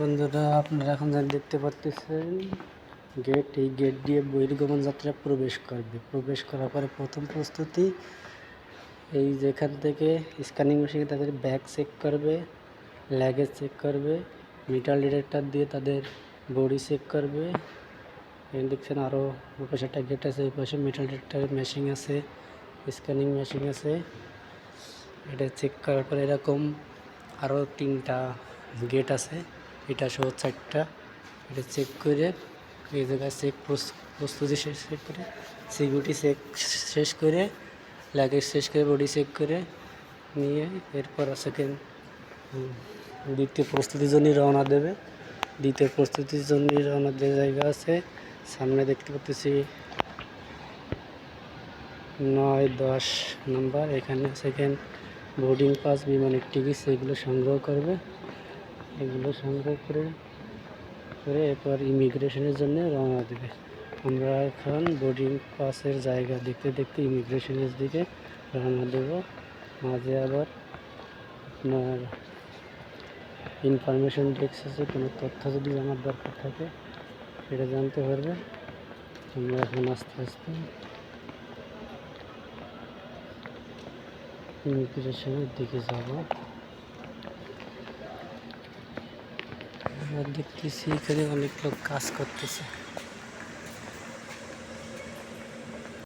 বন্ধুরা, আপনারা এখন যা দেখতে পাচ্ছেন গেট এই গেট দিয়ে বহির্গমন যাত্রা প্রবেশ করবে। প্রবেশ করার পরে প্রথম প্রস্তুতি, এই যেখান থেকে স্ক্যানিং মেশিনে তাদের ব্যাগ চেক করবে লাগেজ চেক করবে মিটার ডিটেক্টর দিয়ে তাদের বডি চেক করবে। দেখছেন আরও পাশে একটা গেট আছে, এই পাশে মিটার ডিটেক্টর মেশিন আছে স্ক্যানিং মেশিন আছে। এটা চেক করার পরে এরকম আরও তিনটা গেট আছে। এটা সহ চারটা। এটা চেক করে, এই জায়গায় চেক প্রস্তুতি শেষ করে সিকিউরিটি চেক শেষ করে লাগেজ শেষ করে বডি চেক করে নিয়ে এরপর সেকেন্ড দ্বিতীয় প্রস্তুতির জন্য রওনা দেবে। দ্বিতীয় প্রস্তুতির জন্য রওনা যে জায়গা আছে। সামনে দেখতে পাচ্ছি নয় দশ নাম্বার। এখানে সেকেন্ড বোর্ডিং পাস বিমানের টিকিট সেগুলো সংগ্রহ করবে। এগুলো সংগ্রহ করে করে এরপর ইমিগ্রেশনের জন্য রওনা দেবে। আমরা এখন বোর্ডিং পাসের জায়গা দেখতে দেখতে ইমিগ্রেশনের দিকে রওনা দেব। মাঝে আবার আপনার ইনফরমেশন ডেস্ক আছে, কোনো তথ্য যদি জানার দরকার থাকে, সেটা জানতে পারবে। আমরা এখন আস্তে আস্তে ইমিগ্রেশনের দিকে যাব। আমরা দেখতেছি এখানে অনেক লোক কাজ করতেছে।